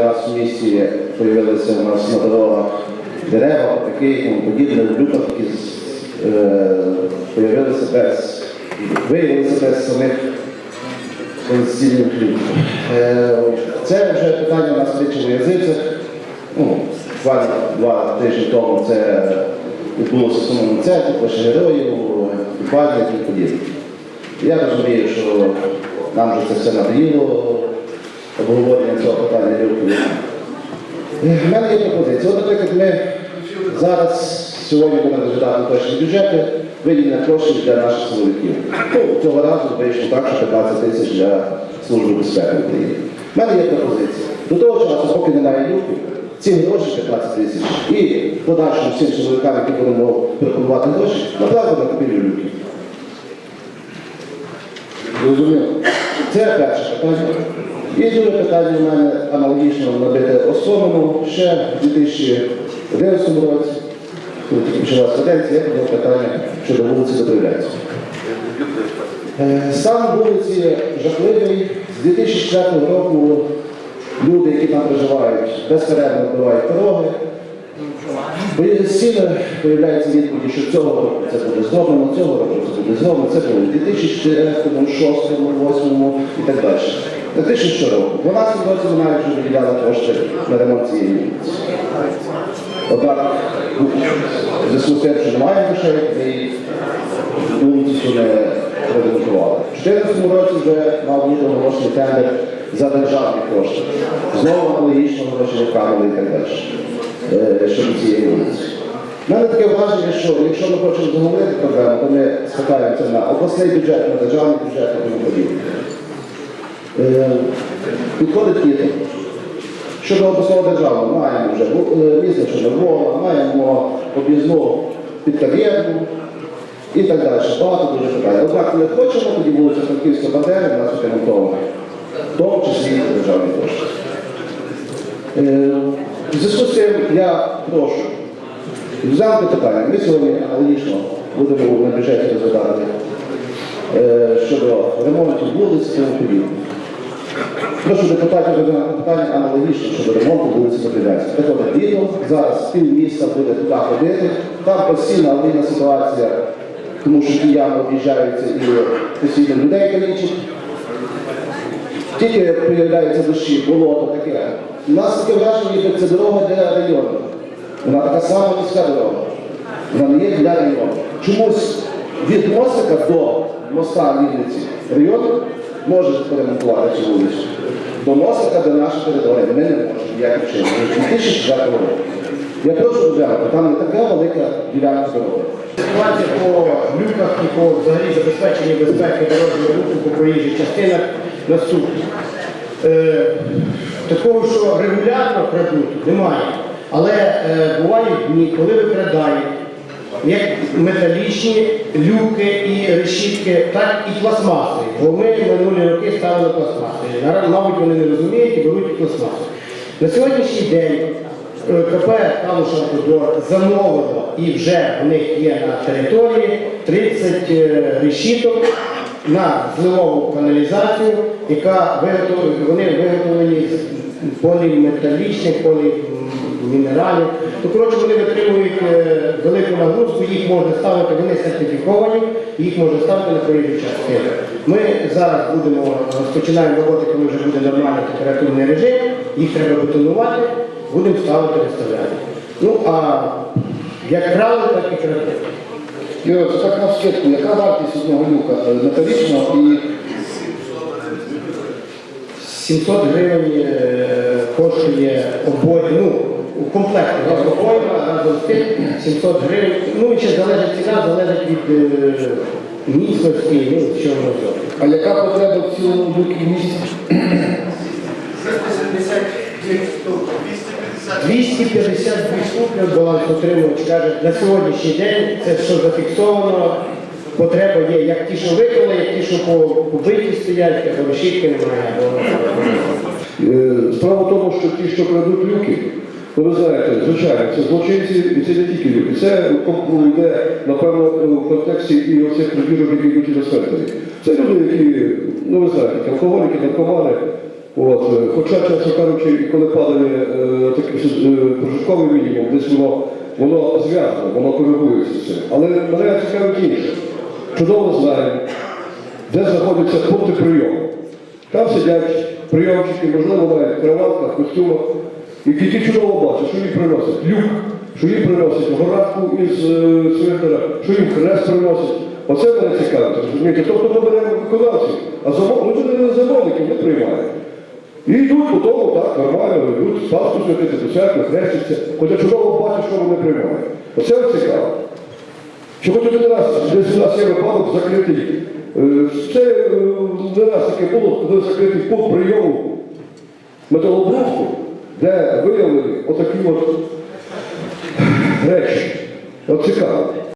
У нас в місті з'явилися у нас на дорогах дерева, таке і тому подібне, в люках які з'явилися без, виявилися без самих конституційних люків. Е, Це вже питання у нас лічило язицях. Ну, буквально два тижні тому це відбулося в самому центрі, площі героїв, пам'ять і подібне. Я розумію, що нам вже це все надоїло, обговорення цього питання люків. У мене є пропозиція. От, наприклад, ми зараз сьогодні будемо розглядати точні бюджети, виділення коштів для наших силовиків. Цього разу вийшло так, що 15 тисяч для Служби безпеки України. У мене є пропозиція. До того часу, поки немає люків, ці гроші 15 тисяч і подальшому всім силовикам, які будемо пропонувати гроші, направити на купівлю люків. Зрозуміло. Це перше питання. І друге питання у мене аналогічно набите основному ще в 2011 році, тільки почалася каденція, я подав питання щодо вулиці Добровлянської. Е, Стан вулиці жахливий. З 2004 року люди, які там проживають, безперервно вбивають дороги. Постійно появляється відповіді, що цього року це буде зроблено, цього року це буде зроблено, це було в 2004, 2006, 2008 і так далі. На 2000 року. 12 році навіть вже виділяли кошти на ремонт цієї вулиці. Однак, в зв'язку з тим, що немає грошей, вулицю цю не ремонтували. В 2014 році вже мав бути оголошений тендер за державні кошти. Знову аналогічно гроші виконали і так далі щодо цієї вулиці. У мене таке враження, що якщо ми хочемо заговорити проблему, то ми спитаємо це на обласний бюджет, на державний бюджет і тому подібне. Е, Підходить літо. Щодо обласного державного маємо вже е, місто Чорновола, маємо об'їзну підкар'єрну і так далі. Багато дуже питань. Однак ми хочемо, тоді вулиця Франківська Бандери, у нас ремонтована, в тому числі державні кошти. В зв'язку з цим я прошу взяти питання. Ми сьогодні аналогічно будемо на бюджеті розглядати е, щодо ремонту вулиць і подібне. Прошу депутатів розглянути питання аналогічно щодо ремонту вулиці Забілянської. Так от літо, зараз пів міста буде туди ходити, там постійна аварійна ситуація, тому що кияни об'їжджаються і постійно людей калічать. Тільки появляються дощі, болото таке. У нас таке враження, ніби це дорога для району. Вона така сама міська дорога. Вона не є для району. Чомусь від мостика до моста Вінниці район може поремонтувати цю вулицю. До мостика, до нашої території ми не можемо ніяким чином. З 2004 року. Я прошу розглянути, там не така велика ділянка дороги. Ситуація по люках і взагалі забезпеченні безпеки дорожнього руху по проїжджих частинах наступні. Е, такого, що регулярно крадуть, немає. Але е, бувають дні, коли викрадають як металічні люки і решітки, так і пластмаси. Бо ми минулі роки ставили пластмаси. Мабуть, вони не розуміють і беруть пластмаси. На сьогоднішній день КП «Калушанкодор» замовило і вже в них є на території 30 е, решіток на зливову каналізацію, яка виготовлена, вони виготовлені з поліметалічних, полімінералів. То, коротше, вони витримують е, велику нагрузку, їх можна ставити, вони сертифіковані, їх можна ставити на проїжджу частину. Ми зараз будемо розпочинаємо роботи, коли вже буде нормальний температурний режим, їх треба бетонувати, будемо ставити виставляти. Ну а як правило, так і треба. Юра, так на скидку, яка вартість одного люка е, металічного і 700 гривень е, коштує обоє, ну, у комплекті у нас обоє разом з тим 700 гривень. Ну і ще залежить ціна, залежить від е, міцності, ну, що воно зробить. а яка потреба в цілому люкі в 252 штуки от балансоутримувач каже, на сьогоднішній день це що зафіксовано, потреба є, як ті, що виконали, як ті, що по- побиті стоять, або решітки немає. Е, Справа в тому, що ті, що крадуть люки, то ви знаєте, звичайно, це злочинці, і це не тільки люки. Це ну, йде, напевно, в контексті і оцих крадіжок, які йдуть і. Це люди, які, ну ви знаєте, алкоголіки, наркомани, От, е, хоча, чесно кажучи, коли падає е, такий е, прожитковий мінімум, десь воно, воно зв'язано, воно коригується цим. Але мене цікавить інше. Чудово знаємо, де знаходяться пункти прийому. Там сидять прийомчики, можливо, навіть в костюмах, і тільки чудово бачать, що їм приносять люк, що їм приносять горатку із е, цвинтара, що їм хрест приносять. Оце мене цікавить, розумієте? Тобто ми беремо виконавців, а замов... ми не замовників не приймаємо. І йдуть по тому, так, нормально, йдуть Пасху святити, до церкви, хрестяться, хоча чудово бачать, що вони приймають. Оце цікаво. Чому тут один раз, десь у нас є випадок закритий. е, Це е, не раз таке було, коли закритий пункт прийому металобрухту, де виявили отакі от речі. От цікаво.